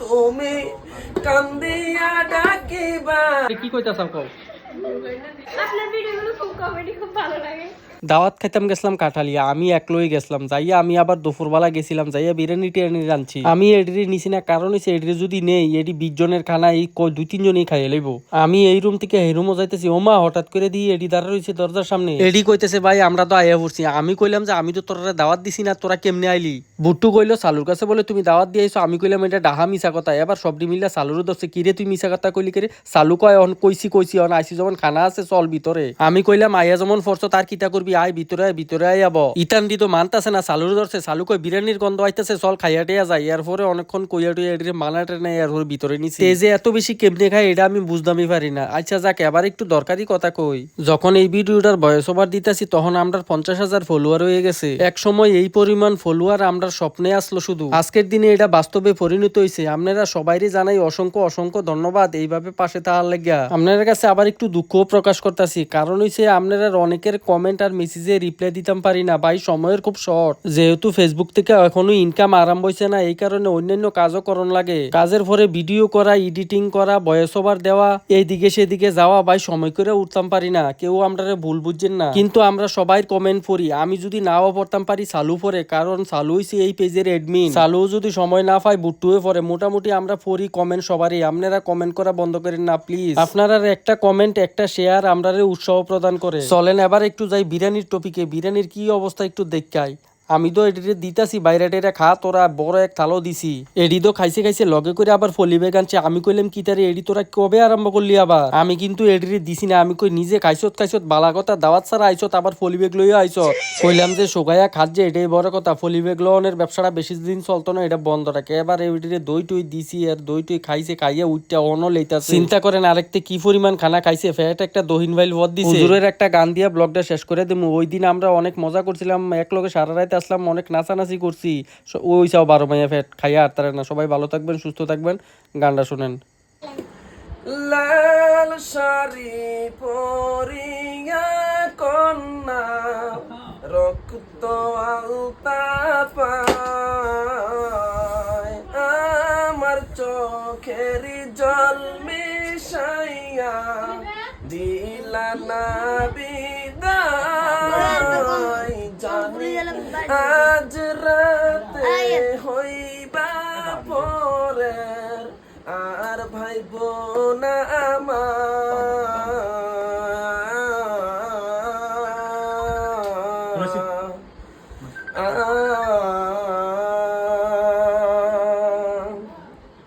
তুমি কান্দিয়া ডাকিবা কি কইতাছ কও? আপনার ভিডিওগুলো খুব কমেডি খুব ভালো লাগে। দাওয়াত খাইতাম গেছিলাম কাঠালিয়া, আমি একলই গেছিলাম। যাইয়া আমি আবার দুপুরবেলা গেছিলাম, যাইয়া বিরিয়ানি টিরানি রাঁধছি। আমি এডিরে নিছি না, কারণ হচ্ছে এডিরে যদি নেই, এডি বিশ জনের খানা, এই ক- দুই তিন খাই লইব। আমি এই রুম থেকে এই রুমও যাইতেছি। ওমা হঠাৎ করে দিয়ে এডি দাঁড়া রয়েছে দরজার সামনে। এডি কইতেছে, ভাই, আমরা তো আয়া পড়ছি। আমি কইলাম যে, আমি তো তোরা দাওয়াত দিছি না, তোরা কেমনে আইলি? বুট্টু কইলো, সালুর কাছে বলে, তুমি দাওয়াত দিয়ে আইছো। আমি কইলাম, এটা ডাহা মিশা কথা। এবার সবডি মিল্লা সালুরও ধরছে কিরে তুই মিশা কথা কইলি করে? সালু কয়, অন, কইছি কইছি, অন আইসি যখন খানা আছে, চল ভিতরে। আমি কইলাম আইয়া যেমন ফরছ তার কিতা করবি? আয় ভিতরে আয় ভিতরে আয় ইতান দি তো মানতাছে না সালুর ধরছে সালু কই বিরিয়ানির গন্ধ আইতাছে, চল খাইয়া টেয়া যায়। পরে অনেকক্ষণ কইয়া টইয়া এটিরে মানা টেনে এর পরে ভিতরে নিছে। তেজে এত বেশি কেমনে খায়, এটা আমি বুঝদামই পারি না। আচ্ছা যাক, এবার একটু দরকারি কথা কই। যখন এই ভিডিওটার বয়স ওভার দিতেছি, তখন আমরা পঞ্চাশ হাজার ফলোয়ার হয়ে গেছে। এক সময় এই পরিমাণ ফলোয়ার আমরা স্বপ্নে আসলো শুধু। আজকের দিনে এটা বাস্তবে পরিণত হয়েছে আপনারা সবাইরই জানাই অসংখ্য অসংখ্য ধন্যবাদ। এইভাবে পাশে তাহার লেগা আপনার কাছে আবার একটু দুঃখও প্রকাশ করতেছি। কারণ হইছে আপনারা অনেকের কমেন্ট আর মেসেজে রিপ্লাই দিতাম পারি না। ভাই, সময়ের খুব শর্ট যেহেতু ফেসবুক থেকে এখনও ইনকাম আরাম হয়েছে না, এই কারণে অন্যান্য কাজও করণ লাগে। কাজের পরে ভিডিও করা এডিটিং করা ভয়েস ওভার দেওয়া, এইদিকে সেদিকে যাওয়া, ভাই, সময় করে উঠতাম পারি না। কেউ আমরা ভুল বুঝছেন না। কিন্তু আমরা সবাই কমেন্ট পড়ি। আমি যদি নাও পড়তাম পারি, চালু পরে কারণ চালু হইছে এই পেজের এডমিন চালু যদি সময় না পায় বুট্টুয়ে পরে মোটামুটি আমরা পড়ি কমেন্ট সবারই। আপনারা কমেন্ট করা বন্ধ করেন না প্লিজ আপনারা একটা কমেন্ট একটা শেয়ার আমরা উৎসাহ প্রদান করে। চলেন, এবার একটু যাই বিরিয়ানির টপিকে বিরিয়ানির কি অবস্থা একটু দেখাই আমি তো এটিতে দিতাছি, বাইরে টেরে খা, তোরা বড় এক থালো দিছি। এডি তো খাইছে খাইছে লগে করে আবার ফলি বেগ আনছে আমি কইলাম, কি তারে এডি তোরা কবে আরম্ভ করলি আবার? আমি কিন্তু এডিরে দিছি না, আমি কই নিজে খাইছত খাইছত, বালা কথা দাওয়াত ছাড়া আইছত, আবার ফলি বেগ লইয়া আইছত। কইলাম যে সোগাইয়া খাত যে, এটাই বড় কথা ফলি বেগ লওয়ানের ব্যবসাটা বেশি দিন চলতো না, এটা বন্ধ রাখে। এবার এডিরে দই টই দিছি, আর দই টই খাইছে, খাইয়া উঠটা অন লইতাছে। চিন্তা করেন, আরেকতে কি পরিমাণ খানা খাইছে, ফ্যাট একটা দহিন ভাইল বদ দিছে। হুজুরের একটা গান দিয়া ব্লগটা শেষ করে দিমু। ওই দিন আমরা অনেক মজা করছিলাম এক লগে সারা রাতে আসলাম, অনেক নাচানাচি করছি। ওই বারো মাইয়া ফ্যাট খাইয়া আর তারা না, সবাই ভালো থাকবেন, সুস্থ থাকবেন। গানটা শুনেন। লাল শাড়ি পরিয়া কন্যা, রক্ত আমার চোখের জল মিশাইয়া দিলা না আজ রাতে হইবা পরে আর ভাই বোনা আমার